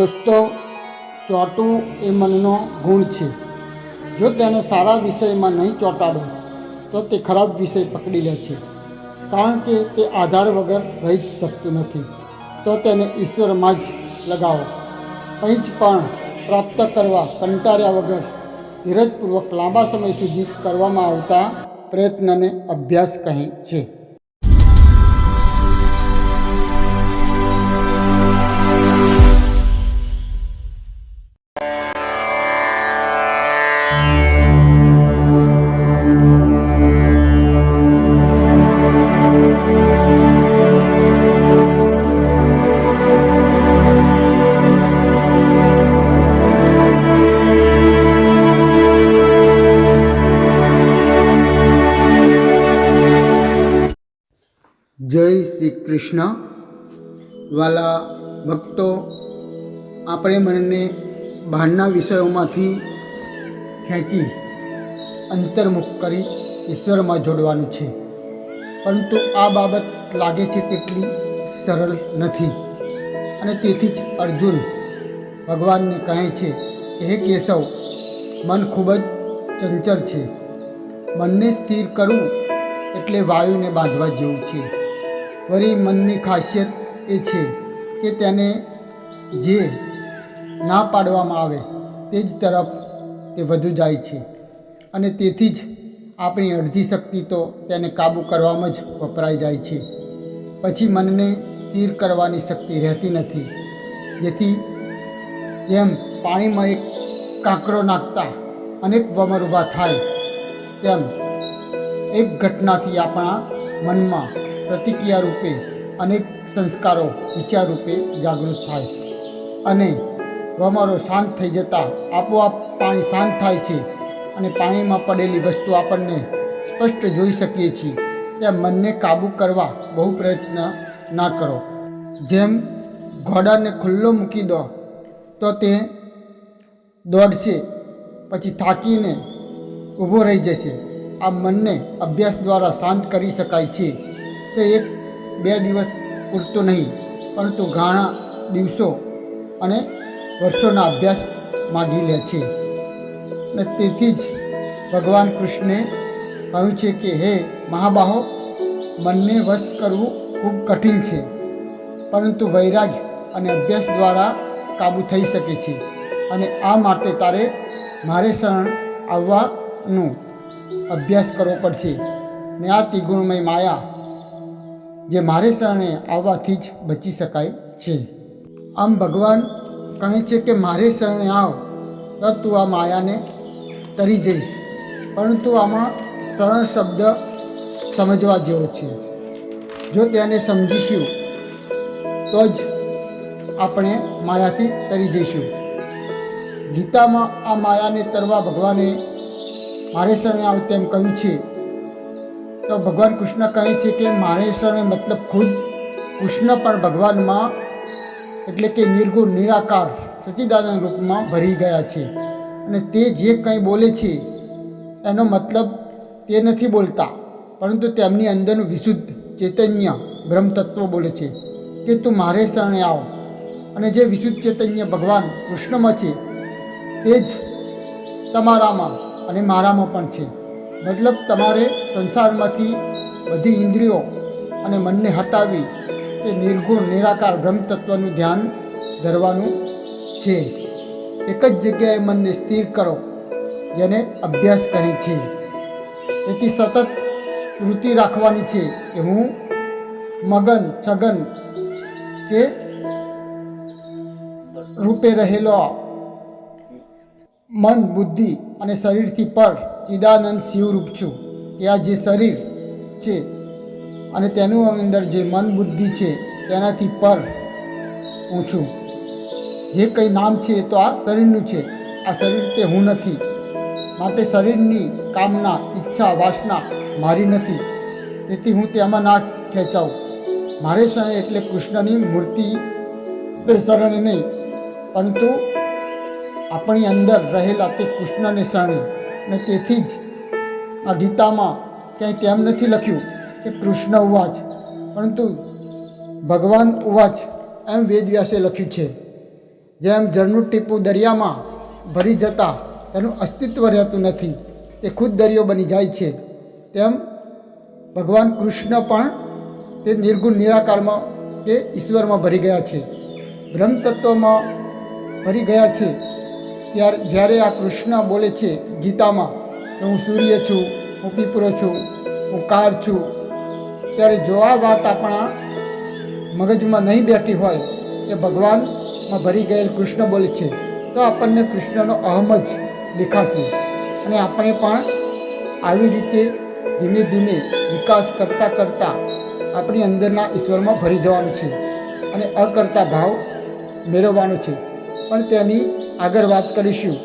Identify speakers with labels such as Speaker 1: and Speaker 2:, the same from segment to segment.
Speaker 1: દોસ્તો, ચોંટવું એ મનનો ગુણ છે. જો તેને સારા વિષયમાં નહીં ચોંટાડો, તો તે ખરાબ વિષય પકડી લે છે. કારણ કે તે આધાર વગર રહી જ શકતું નથી. તો તેને ઈશ્વરમાં જ લગાવો. કંઈ જ પણ પ્રાપ્ત કરવા કંટાળ્યા વગર, ધીરજપૂર્વક લાંબા સમય સુધી કરવામાં આવતા પ્રયત્નને અભ્યાસ કહે છે. કૃષ્ણ વાલા ભક્તો, આપણે મનને બહારના વિષયોમાંથી ખેંચી અંતર્મુખ કરી ઈશ્વરમાં જોડવાનું છે. પરંતુ આ બાબત લાગે છે તેટલી સરળ નથી. અને તેથી જ અર્જુન ભગવાનને કહે છે કે, હે કેશવ, મન ખૂબ જ ચંચળ છે. મનને સ્થિર કરવું એટલે વાયુને બાંધવા જેવું છે. વળી મનની ખાસિયત એ છે કે તેને જે ના પાડવામાં આવે તે જ તરફ તે વધુ જાય છે. અને તેથી જ આપણી અડધી શક્તિ તો તેને કાબૂ કરવામાં જ વપરાઈ જાય છે. પછી મનને સ્થિર કરવાની શક્તિ રહેતી નથી. જેથી જેમ પાણીમાં એક કાંકરો નાખતા અનેક વમર ઊભા થાય, તેમ એક ઘટનાથી આપણા મનમાં પ્રતિક્રિયા રૂપે અનેક સંસ્કારો વિચાર રૂપે જાગૃત થાય અને વમરો શાંત થઈ જતાં આપોઆપ પાણી શાંત થાય છે અને પાણીમાં પડેલી વસ્તુ આપણને સ્પષ્ટ જોઈ શકીએ છીએ, ત્યાં મનને કાબૂ કરવા બહુ પ્રયત્ન ના કરો. જેમ ઘોડાને ખુલ્લો મૂકી દો, તો તે દોડશે, પછી થાકીને ઊભો રહી જશે. આ મનને અભ્યાસ દ્વારા શાંત કરી શકાય છે. તે એક બે દિવસ પૂરતો નહીં, પરંતુ ઘણા દિવસો અને વર્ષોના અભ્યાસ માગી લે છે. અને તેથી જ ભગવાન કૃષ્ણે કહ્યું છે કે, હે મહાબાહો, મનને વશ કરવું ખૂબ કઠિન છે, પરંતુ વૈરાગ અને અભ્યાસ દ્વારા કાબૂ થઈ શકે છે, અને આ માટે તારે મારે શરણ આવવાનું અભ્યાસ કરવો પડશે. ને આ ત્રિગુણમય માયા જે મારે શરણે આવવાથી જ બચી શકાય છે. આમ ભગવાન કહે છે કે મારે શરણે આવ, તો તું આ માયાને તરી જઈશ. પરંતુ આમાં શરણ શબ્દ સમજવા જેવો છે. જો તેને સમજીશું, તો જ આપણે માયાથી તરી જઈશું. ગીતામાં આ માયાને તરવા ભગવાને મારે શરણે આવ તેમ કહ્યું છે. તો ભગવાન કૃષ્ણ કહે છે કે મારે શરણે મતલબ ખુદ કૃષ્ણ પણ ભગવાનમાં, એટલે કે નિર્ગુણ, નિરાકાર, સચિદાનંદ રૂપમાં ભરી ગયા છે. અને તે જે કંઈ બોલે છે, એનો મતલબ તે નથી બોલતા. પરંતુ તેમની અંદરનું વિશુદ્ધ ચૈતન્ય બ્રહ્મતત્વ બોલે છે કે તું મારે શરણે આવ. અને જે વિશુદ્ધ ચૈતન્ય ભગવાન કૃષ્ણમાં છે, તે જ તમારામાં અને મારામાં પણ છે. મતલબ તમારે સંસારમાંથી બધી ઇન્દ્રિયો અને મનને હટાવી તે નિર્ગુણ, નિરાકાર બ્રહ્મતત્વનું ધ્યાન ધરવાનું છે. એક જ જગ્યાએ મનને સ્થિર કરો, જેને અભ્યાસ કહે છે. તેથી સતત વૃત્તિ રાખવાની છે કે હું મગન સગન કે રૂપે રહેલો મન, બુદ્ધિ અને શરીરથી પર ચિદાનંદ શિવરૂપ છું. એ આ જે શરીર છે અને તેનું અંદર જે મન બુદ્ધિ છે તેનાથી પર હું છું. જે કંઈ નામ છે તો આ શરીરનું છે. આ શરીર તે હું નથી. માટે શરીરની કામના, ઈચ્છા, વાસના મારી નથી. તેથી હું તેમાં ના ખેંચાઉં મારે શરણે એટલે કૃષ્ણની મૂર્તિ તે શરણે નહીં. પરંતુ આપણી અંદર રહેલા તે કૃષ્ણને શરણે. અને તેથી જ આ ગીતામાં ક્યાંય તેમ નથી લખ્યું કે કૃષ્ણ ઉવાચ, પરંતુ ભગવાન ઉવાચ એમ વેદવ્યાસે લખ્યું છે. જેમ જળનું ટીપું દરિયામાં ભરી જતાં તેનું અસ્તિત્વ રહેતું નથી, તે ખુદ દરિયો બની જાય છે. તેમ ભગવાન કૃષ્ણ પણ તે નિર્ગુણ નિરાકારમાં કે ઈશ્વરમાં ભરી ગયા છે. બ્રહ્મતત્વમાં ભરી ગયા છે. ત્યારે જ્યારે આ કૃષ્ણ બોલે છે ગીતામાં હું સૂર્ય છું, હું પીપરો છું, હું કાર છું. ત્યારે જો આ વાત આપણા મગજમાં નહીં બેઠી હોય, એ ભગવાનમાં ભરી ગયેલ કૃષ્ણ બોલે છે, તો આપણને કૃષ્ણનો અહમ જ દેખાશે. અને આપણે પણ આવી રીતે ધીમે ધીમે વિકાસ કરતાં કરતાં આપણી અંદરના ઈશ્વરમાં ભરી જવાનું છે અને અકર્તા ભાવ મેળવવાનો છે. પણ તેની આગળ વાત કરીશું.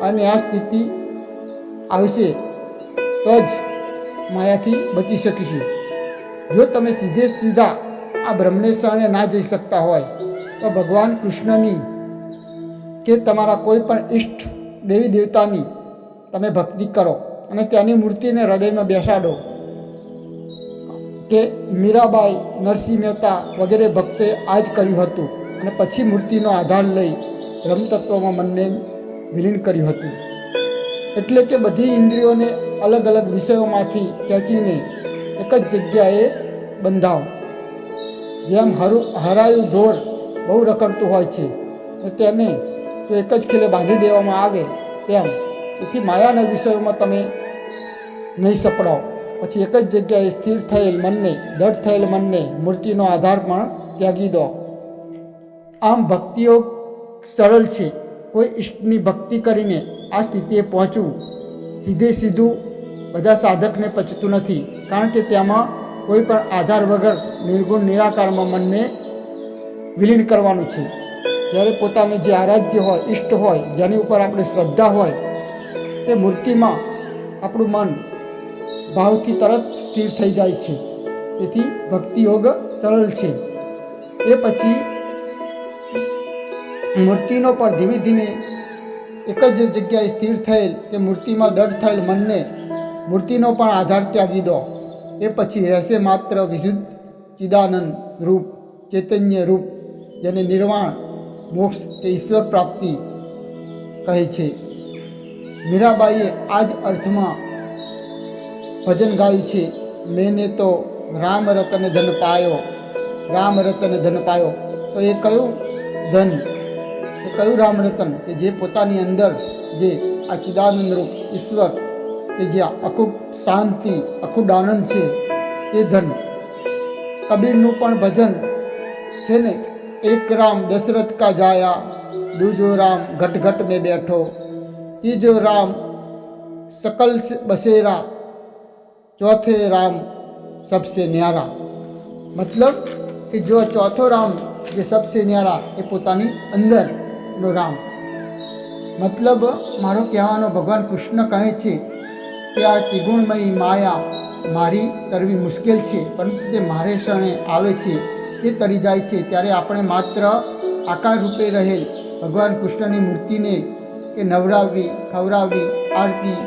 Speaker 1: અને આ સ્થિતિ આવશે તો જ માયાથી બચી શકીશું. જો તમે સીધે સીધા આ બ્રહ્મેશ્વરને ના જઈ શકતા હોય, તો ભગવાન કૃષ્ણની કે તમારા કોઈ પણ ઈષ્ટ દેવી દેવતાની તમે ભક્તિ કરો અને ત્યાંની મૂર્તિને હૃદયમાં બેસાડો કે મીરાબાઈ, નરસિંહ મહેતા વગેરે ભક્તે આ જ કર્યું હતું. અને પછી મૂર્તિનો આધાર લઈ બ્રહ્મતત્વમાં મનને વિલીન કર્યું હતું. એટલે કે બધી ઇન્દ્રિયોને અલગ અલગ વિષયોમાંથી ખેંચીને એક જ જગ્યાએ બંધાવો. જેમ હરું હરાયું ઢોર બહુ રખડતું હોય છે તેને તો એક જ ખીલે બાંધી દેવામાં આવે તેમ. તેથી માયાના વિષયોમાં તમે નહીં સપડાવો. પછી એક જ જગ્યાએ સ્થિર થયેલ મનને દઢ થયેલ મનને મૂર્તિનો આધાર પણ ત્યાગી દો. આમ ભક્તિઓ સરળ છે. કોઈ ઈષ્ટની ભક્તિ કરીને આ સ્થિતિએ પહોંચવું સીધે સીધું બધા સાધકને પચતું નથી. કારણ કે તેમાં કોઈ પણ આધાર વગર નિર્ગુણ નિરાકારમાં મનને વિલીન કરવાનું છે. જ્યારે પોતાને જે આરાધ્ય હોય, ઈષ્ટ હોય, જેની ઉપર આપણે શ્રદ્ધા હોય, તે મૂર્તિમાં આપણું મન ભાવથી તરત સ્થિર થઈ જાય છે. તેથી ભક્તિ યોગ સરળ છે. એ પછી મૂર્તિનો પર ધીમે ધીમે એક જ જગ્યાએ સ્થિર થયેલ કે મૂર્તિમાં દઢ થયેલ મનને મૂર્તિનો પણ આધાર ત્યાગી દો. એ પછી રહેશે માત્ર વિશુદ્ધ ચિદાનંદ રૂપ, ચૈતન્ય રૂપ, જેને નિર્વાણ, મોક્ષ કે ઈશ્વર પ્રાપ્તિ કહે છે. મીરાબાઈએ આ જ અર્થમાં ભજન ગાયું છે, મેને તો રામ રતન ધન પાયો, રામ રતન ધન પાયો. તો એ કયું ધન? કયું રામ રતન કે જે પોતાની અંદર જે આ ચિદાનંદ રૂપ ઈશ્વર કે જે અખૂટ શાંતિ અખૂટ આનંદ છે એ ધન કબીરનું પણ ભજન છે ને એક રામ દશરથ કા જાયા દૂજો રામ ઘટ ઘટ में બેઠો ત્રીજો રામ सकल से बसेरा ચોથે રામ સબસે ન્યારા મતલબ કે જો ચોથો રામ જે સબસે ન્યારા એ પોતાની અંદરનો રામ. મતલબ મારો કહેવાનો ભગવાન કૃષ્ણ કહે છે કે આ ત્રિગુણમયી માયા મારી તરવી મુશ્કેલ છે, પરંતુ તે મારે શરણે આવે છે, તે તરી જાય છે. ત્યારે આપણે માત્ર આકાર રૂપે રહેલ ભગવાન કૃષ્ણની મૂર્તિને કે નવરાવવી ખવડાવવી આરતી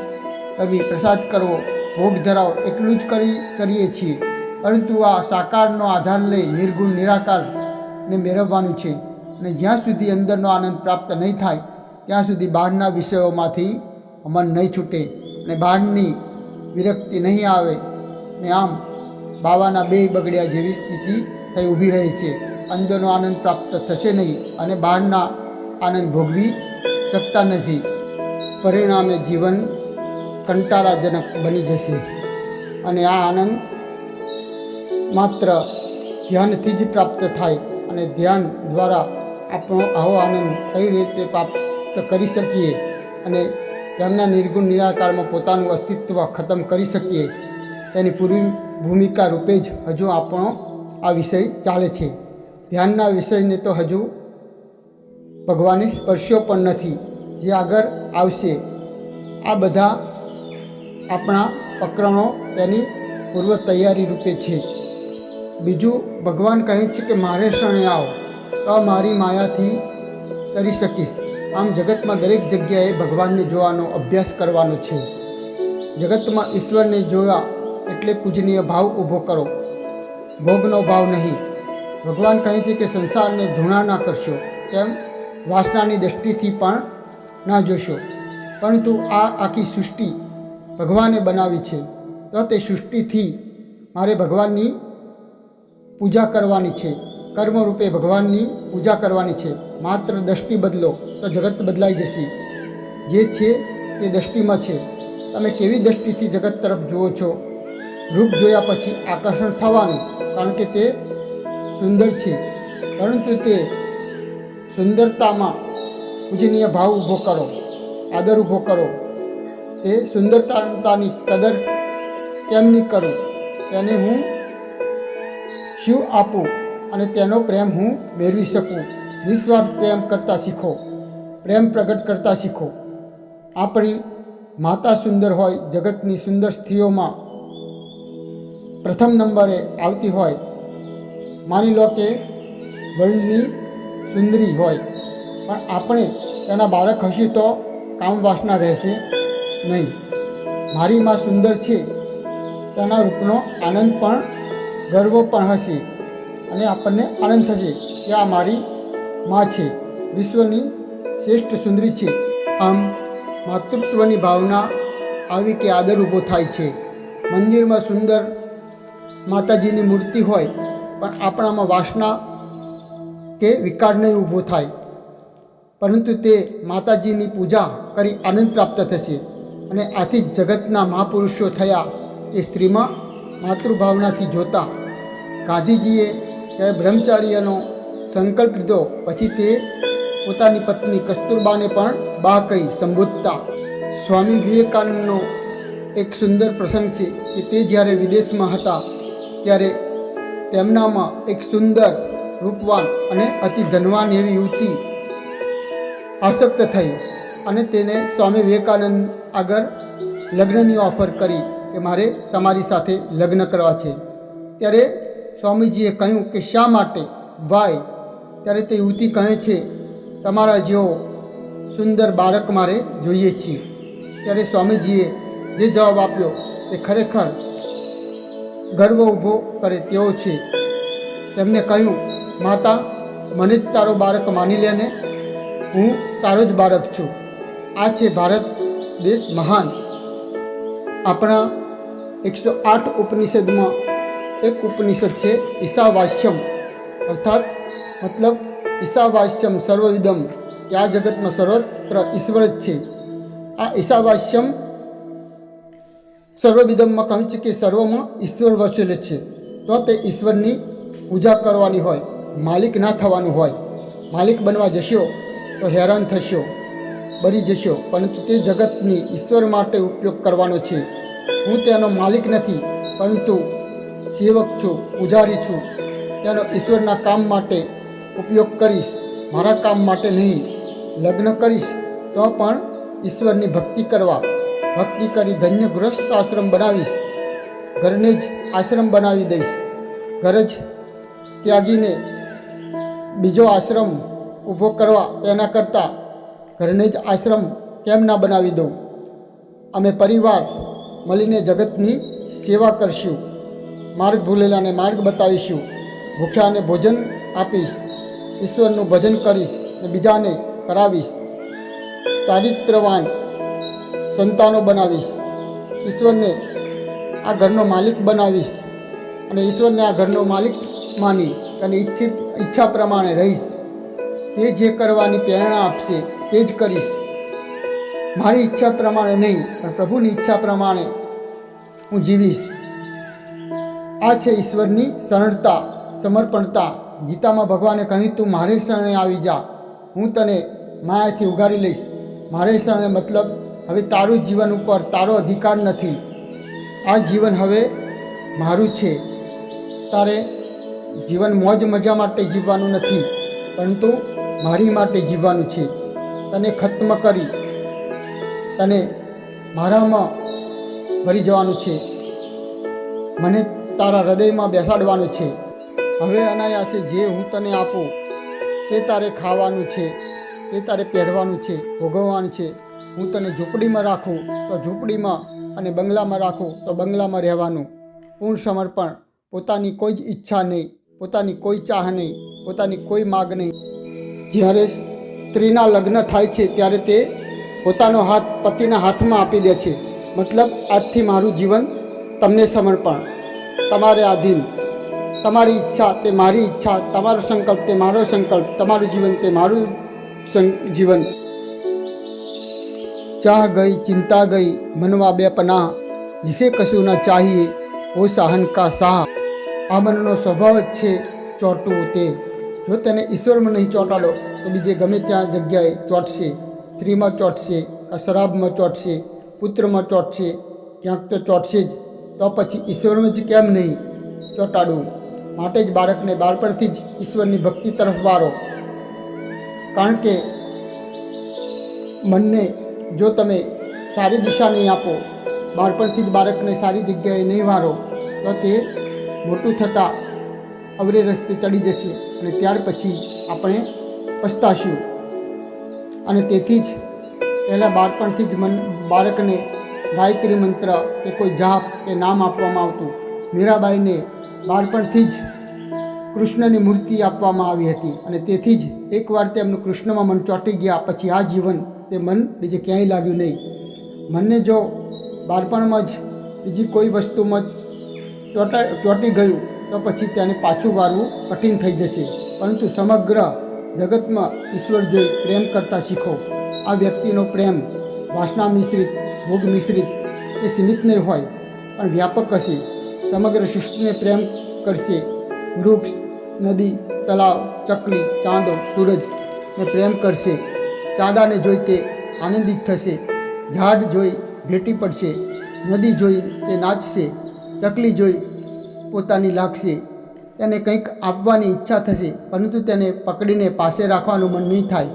Speaker 1: કરવી, પ્રસાદ કરવો, ભોગ ધરાવો એટલું જ કરી, કરીએ છીએ. પરંતુ આ સાકારનો આધાર લઈ નિર્ગુણ નિરાકારને મેળવવાનું છે. અને જ્યાં સુધી અંદરનો આનંદ પ્રાપ્ત નહીં થાય, ત્યાં સુધી બહારના વિષયોમાંથી મન નહીં છૂટે અને બહારની વિરક્તિ નહીં આવે ને આમ બાવાના બે બગડ્યા જેવી સ્થિતિ થઈ ઊભી રહે છે. અંદરનો આનંદ પ્રાપ્ત થશે નહીં અને બહારના આનંદ ભોગવી શકતા નથી. પરિણામે જીવન કંટાળાજનક બની જશે અને આ આનંદ માત્ર ધ્યાનથી જ પ્રાપ્ત થાય અને ધ્યાન દ્વારા આપણો આવો આનંદ કઈ રીતે પ્રાપ્ત કરી શકીએ અને તેમના નિર્ગુણ નિરાકારમાં પોતાનું અસ્તિત્વ ખતમ કરી શકીએ, તેની પૂર્વી ભૂમિકા રૂપે જ હજુ આપણો આ વિષય ચાલે છે. ધ્યાનના વિષયને તો હજુ ભગવાને સ્પર્શ્યો પણ નથી. જે આગળ આવશે, આ બધા આપણા પ્રકરણો તેની પૂર્વ તૈયારી રૂપે છે. બીજું, ભગવાન કહે છે કે મારે શરણે આવો. તો મારી માયાથી તરી શકીશ. આમ જગતમાં દરેક જગ્યાએ ભગવાનને જોવાનો અભ્યાસ કરવાનો છે. જગતમાં ઈશ્વરને જોયા એટલે પૂજનીય ભાવ ઊભો કરો. ભોગનો ભાવ નહીં. ભગવાન કહે છે કે સંસારને ધૂણા ના કરશો. તેમ વાસનાની દૃષ્ટિથી પણ ના જોશો. પરંતુ આ આખી સૃષ્ટિ ભગવાને બનાવી છે. તો તે સૃષ્ટિથી મારે ભગવાનની પૂજા કરવાની છે. કર્મરૂપે ભગવાનની પૂજા કરવાની છે. માત્ર દ્રષ્ટિ બદલો તો જગત બદલાઈ જશે. જે છે તે દ્રષ્ટિમાં છે. તમે કેવી દૃષ્ટિથી જગત તરફ જુઓ છો? રૂપ જોયા પછી આકર્ષણ થવાનું, કારણ કે તે સુંદર છે. પરંતુ તે સુંદરતામાં પૂજનીય ભાવ ઊભો કરો, આદર ઊભો કરો. તે સુંદરતાની કદર કેમ નહીં કરું? તેને હું શું આપું? અને તેનો પ્રેમ હું મેળવી શકું. નિસ્વાર્થ પ્રેમ કરતાં શીખો. પ્રેમ પ્રગટ કરતાં શીખો. આપણી માતા સુંદર હોય, જગતની સુંદર સ્ત્રીઓમાં પ્રથમ નંબરે આવતી હોય, માની લો કે વર્લ્ડની સુંદરી હોય, પણ આપણે તેના બાળક હશું તો કામ વાસના રહેશે નહીં. મારી માં સુંદર છે, તેના રૂપનો આનંદ પણ, ગર્વ પણ હશે. અને આપણને આનંદ થશે કે આ મારી માં છે. વિશ્વની શ્રેષ્ઠ સુંદરી છે. આમ માતૃત્વની ભાવના આવી કે આદર ઊભો થાય છે. મંદિરમાં સુંદર માતાજીની મૂર્તિ હોય, પણ આપણામાં વાસના કે વિકાર નહીં ઊભો થાય. પરંતુ તે માતાજીની પૂજા કરી આનંદ પ્રાપ્ત થશે. અને આથી જ જગતના મહાપુરુષો થયા એ સ્ત્રીમાં માતૃભાવનાથી જોતા ગાંધીજીએ ત્યારે બ્રહ્મચાર્યનો સંકલ્પ લીધો. પછી તે પોતાની પત્ની કસ્તુરબાને પણ બા કહી સંબોધતા, સ્વામી વિવેકાનંદનો એક સુંદર પ્રસંગ છે કે તે જ્યારે વિદેશમાં હતા ત્યારે તેમનામાં એક સુંદર, રૂપવાન અને અતિ ધનવાન એવી યુવતી આસક્ત થઈ અને તેને સ્વામી વિવેકાનંદ આગળ લગ્નની ઓફર કરી કે મારે તમારી સાથે લગ્ન કરવા છે. ત્યારે સ્વામીજીએ કહ્યું કે શા માટે વાય? ત્યારે તે યુવતી કહે છે, તમારા જેવો સુંદર બાળક મારે જોઈએ છીએ. ત્યારે સ્વામીજીએ જે જવાબ આપ્યો, તે ખરેખર ગર્વ ઊભો કરે તેવો છે. તેમને કહ્યું, માતા, મને જ તારો બાળક માની લે ને. હું તારો જ બાળક છું. આ છે ભારત દેશ મહાન. આપણા એકસો આઠ ઉપનિષદમાં એક ઉપનિષદ છે ઈશાવાસ્યમ અર્થાત, મતલબ ઈશાવાસ્યમ સર્વવિદમ. કે આ જગતમાં સર્વત્ર ઈશ્વર જ છે. આ ઈશાવાસ્યમ સર્વવિદમમાં કહ્યું છે કે સર્વમાં ઈશ્વર વસેલ છે. તો તે ઈશ્વરની પૂજા કરવાની હોય, માલિક ના થવાનું હોય. માલિક બનવા જશો, તો હેરાન થશો બની જશો. પરંતુ તે જગતની ઈશ્વર માટે ઉપયોગ કરવાનો છે. હું તેનો માલિક નથી, પરંતુ સેવક છું, પૂજારી છું. તેનો ઈશ્વરના કામ માટે ઉપયોગ કરીશ, મારા કામ માટે નહીં. લગ્ન કરીશ તો પણ ઈશ્વરની ભક્તિ કરવા. ભક્તિ કરી ધન્ય ગૃહસ્થ આશ્રમ બનાવીશ. ઘરને જ આશ્રમ બનાવી દઈશ. ઘર જ ત્યાગીને બીજો આશ્રમ ઊભો કરવા તેના કરતાં ઘરને જ આશ્રમ કેમ ના બનાવી દઉં? અમે પરિવાર મળીને જગતની સેવા કરશું. માર્ગ ભૂલેલાને માર્ગ બતાવીશું. ભૂખ્યાને ભોજન આપીશ. ઈશ્વરનું ભજન કરીશ અને બીજાને કરાવીશ. ચારિત્રવાન સંતાનો બનાવીશ. ઈશ્વરને આ ઘરનો માલિક બનાવીશ અને ઈશ્વરને આ ઘરનો માલિક માની અને ઈચ્છી ઈચ્છા પ્રમાણે રહીશ. તે જે કરવાની પ્રેરણા આપશે તે જ કરીશ. મારી ઈચ્છા પ્રમાણે નહીં, પણ પ્રભુની ઈચ્છા પ્રમાણે હું જીવીશ. આ છે ઈશ્વરની સરળતા સમર્પણતા. ગીતામાં ભગવાને કહ્યું, તું મારે શરણે આવી જા. હું તને માયાથી ઉગારી લઈશ. મારે શરણે મતલબ, હવે તારું જીવન ઉપર તારો અધિકાર નથી. આ જીવન હવે મારું છે. તારે જીવન મોજ મજા માટે જીવવાનું નથી, પરંતુ મારી માટે જીવવાનું છે. તને ખત્મ કરી. તને મારામાં ભરી જવાનું છે. મને તારા હૃદયમાં બેસાડવાનું છે. હવે અનાયાસે જે હું તને આપું, તે તારે ખાવાનું છે, તે તારે પહેરવાનું છે, ભોગવવાનું છે. હું તને ઝૂંપડીમાં રાખું, તો ઝૂંપડીમાં અને બંગલામાં રાખું, તો બંગલામાં રહેવાનું. પૂર્ણ સમર્પણ, પોતાની કોઈ જ ઈચ્છા નહીં, પોતાની કોઈ ચાહ નહીં, પોતાની કોઈ માગ નહીં. જ્યારે સ્ત્રીના લગ્ન થાય છે, ત્યારે તે પોતાનો હાથ પતિના હાથમાં આપી દે છે. મતલબ, આજથી મારું જીવન તમને સમર્પણ. તમારે આધીન તમારી ઈચ્છા તે મારી ઈચ્છા, તમારો સંકલ્પ તે મારો સંકલ્પ, તમારું જીવન તે મારું જીવન. ચાહ ગઈ, ચિંતા ગઈ, મનવા બે પનાહ, જીસે કશું ના ચાહીએ, ઓ સાહન કા સાહ. આ મનનો સ્વભાવ જ છે ચોંટવું તે. જો તેને ઈશ્વરમાં નહીં ચોંટાડો, તો બીજે ગમે ત્યાં જગ્યાએ ચોંટશે. સ્ત્રીમાં ચોંટશે શરાબમાં ચોંટશે, પુત્રમાં ચોંટશે, ક્યાંક તો ચોંટશે જ. તો પછી ઈશ્વરમાં જ કેમ નહીં? ચોંટાડવું માટે જ બાળકને બાળપણથી જ ઈશ્વરની ભક્તિ તરફ વારો. કારણ કે મનને જો તમે સારી દિશા નહીં આપો, બાળપણથી જ બાળકને સારી જગ્યાએ નહીં વારો, તો તે મોટું થતાં અવરે રસ્તે ચડી જશે અને ત્યાર પછી આપણે પસ્તાશું. અને તેથી જ પહેલાં બાળપણથી જ મન બાળકને ગાયત્રી મંત્ર કે કોઈ જાપ કે નામ આપવામાં આવતું. મીરાબાઈને બાળપણથી જ કૃષ્ણની મૂર્તિ આપવામાં આવી હતી અને તેથી જ એકવાર તેમનું કૃષ્ણમાં મન ચોંટી ગયા પછી આ જીવન તે મન બીજે ક્યાંય લાગ્યું નહીં. મનને જો બાળપણમાં જ બીજી કોઈ વસ્તુમાં ચોંટા, ચોંટી ગયું, તો પછી તેને પાછું વારવું કઠિન થઈ જશે. પરંતુ સમગ્ર જગતમાં ઈશ્વર જોઈ પ્રેમ કરતા શીખો. આ વ્યક્તિનો પ્રેમ વાસના મિશ્રિત ભોગ મિશ્રિત એ સીમિત નહીં હોય, પણ વ્યાપક હશે. સમગ્ર સૃષ્ટિને પ્રેમ કરશે. વૃક્ષ, નદી તલાવ ચકલી, ચાંદો સૂરજને પ્રેમ કરશે. ચાંદાને જોઈ તે આનંદિત થશે. ઝાડ જોઈ ભેટી પડશે. નદી જોઈ તે નાચશે. ચકલી જોઈ પોતાની લાગશે. તેને કંઈક આપવાની ઈચ્છા થશે, પરંતુ તેને પકડીને પાસે રાખવાનું મન નહીં થાય.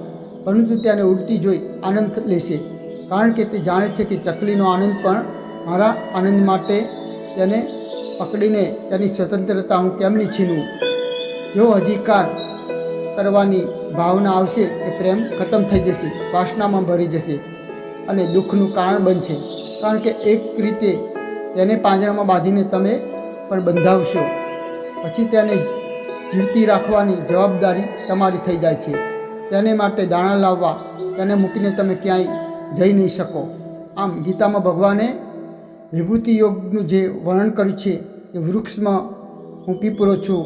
Speaker 1: પરંતુ તેને ઉડતી જોઈ આનંદ લેશે. કારણ કે તે જાણે છે કે ચકલીનો આનંદ પણ મારા આનંદ માટે તેને પકડીને તેની સ્વતંત્રતા હું કેમની છીનું જેવો અધિકાર કરવાની ભાવના આવશે તે પ્રેમ ખતમ થઈ જશે, વાસનામાં ભરી જશે અને દુઃખનું કારણ બનશે. કારણ કે એક રીતે તેને પાંજરામાં બાંધીને તમે પણ બંધાવશો. પછી તેને જીવતી રાખવાની જવાબદારી તમારી થઈ જાય છે. તેને માટે દાણા લાવવા, તેને મૂકીને તમે ક્યાંય જઈ નહીં શકો. આમ ગીતામાં ભગવાને વિભૂતિ યોગનું જે વર્ણન કર્યું છે કે વૃક્ષમાં હું પીપરો છું,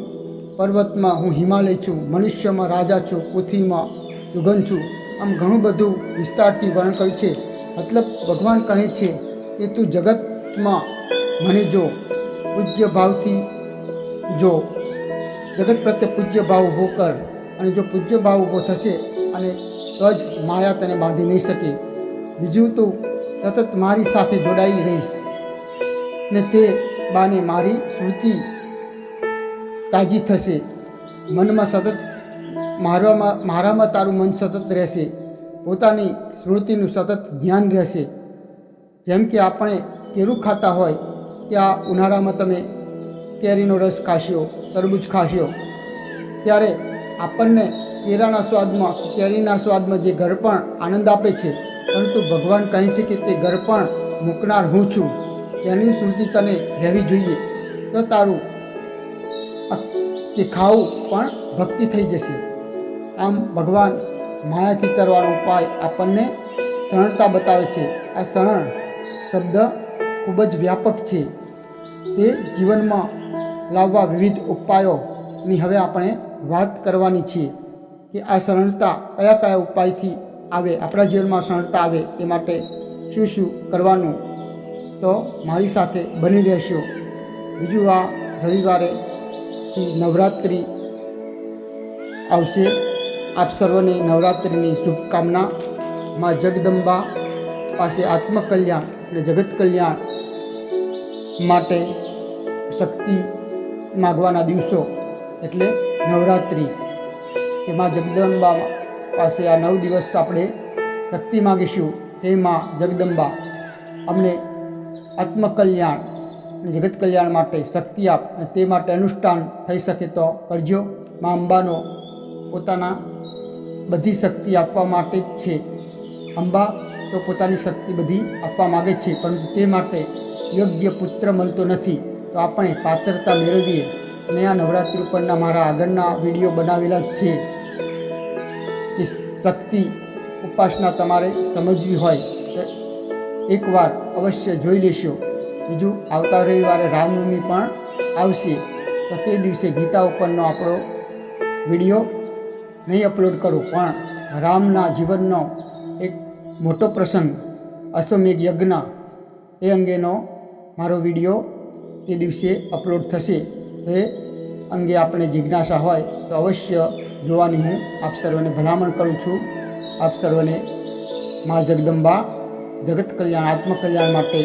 Speaker 1: પર્વતમાં હું હિમાલય છું, મનુષ્યમાં રાજા છું, પૃથ્વીમાં સુગંધ છું, આમ ઘણું બધું વિસ્તારથી વર્ણન કર્યું છે. મતલબ ભગવાન કહે છે કે તું જગતમાં મને જો, પૂજ્ય ભાવથી જો, જગત પ્રત્યે પૂજ્ય ભાવ ઊભો કર, અને જો પૂજ્ય ભાવ ઊભો થશે, અને તો જ માયા તને બાંધી નહીં શકે. બીજું તું સતત મારી સાથે જોડાઈ રહીશ. ને તે બાને મારી સ્મૃતિ તાજી થશે. મનમાં સતત મારવામાં, મારામાં તારું મન સતત રહેશે. પોતાની સ્મૃતિનું સતત ધ્યાન રહેશે. જેમ કે આપણે કેરું ખાતા હોય આ ઉનાળામાં તમે કેરીનો રસ ખાશો, તરબૂચ ખાશો. ત્યારે આપણને કેરાના સ્વાદમાં, કેરીના સ્વાદમાં જે ઘરપણ આનંદ આપે છે પરંતુ ભગવાન કહે છે કે તે ઘરપણ મૂકનાર હું છું. તેની સ્મૃતિ તને રહેવી જોઈએ. તો તારું તે ખાવું પણ ભક્તિ થઈ જશે. આમ ભગવાન માયાથી તરવાનો ઉપાય આપણને સરળતા બતાવે છે. આ સરળ શબ્દ ખૂબ જ વ્યાપક છે. તે જીવનમાં લાવવા વિવિધ ઉપાયોની હવે આપણે વાત કરવાની છે કે આ સરળતા કયા કયા ઉપાયથી આવે, આપણા જીવનમાં સરળતા આવે તે માટે શું શું કરવાનું? તો મારી સાથે બની રહેશો. બીજું આ રવિવારે નવરાત્રિ આવશે. આપ સર્વને નવરાત્રિની શુભકામના. માં જગદંબા પાસે આત્મકલ્યાણ અને જગત કલ્યાણ માટે શક્તિ માગવાના દિવસો. એટલે નવરાત્રિ. એમાં જગદંબા પાસે આ નવ દિવસ આપણે શક્તિ માગીશું. હે માં જગદંબા, અમને આત્મકલ્યાણ અને જગત કલ્યાણ માટે શક્તિ આપ અને તે માટે અનુષ્ઠાન થઈ શકે તો કરજો. માં અંબાનો પોતાના બધી શક્તિ આપવા માટે જ છે. અંબા તો પોતાની શક્તિ બધી આપવા માગે છે, પરંતુ તે માટે યોગ્ય પુત્ર મળતો નથી. તો આપણે પાત્રતા મેળવીએ અને આ નવરાત્રિ ઉપરના મારા આગળના વીડિયો બનાવેલા જ છે. કે શક્તિ ઉપાસના તમારે સમજવી હોય તો એકવાર અવશ્ય જોઈ લેશો. બીજું, આવતા રવિવારે રામનવમી પણ આવશે. તો તે દિવસે ગીતા ઉપરનો આપણો વીડિયો નહીં અપલોડ કરું. પણ રામના જીવનનો એક મોટો પ્રસંગ, અશ્વમેઘ યજ્ઞ એ અંગેનો મારો વીડિયો તે દિવસે અપલોડ થશે. એ અંગે આપણે જિજ્ઞાસા હોય તો અવશ્ય જોવાની હું આપ સર્વને ભલામણ કરું છું આપ સર્વને મા જગદંબા જગત કલ્યાણ આત્મકલ્યાણ માટે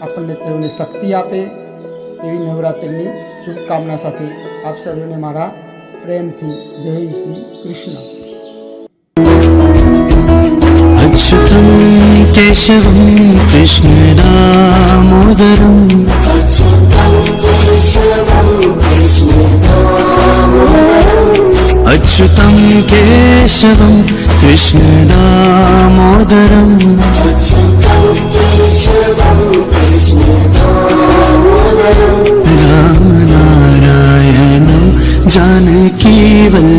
Speaker 1: આપણને તેઓને શક્તિ આપે એવી નવરાત્રિની શુભકામના સાથે આપ સર્વને મારા પ્રેમથી જય શ્રી કૃષ્ણ
Speaker 2: अच्युतं केशवं कृष्णदामोदरम् अच्युतं केशवं कृष्णदामोदरम्।
Speaker 3: रामनारायणं जानकीवल्लभम्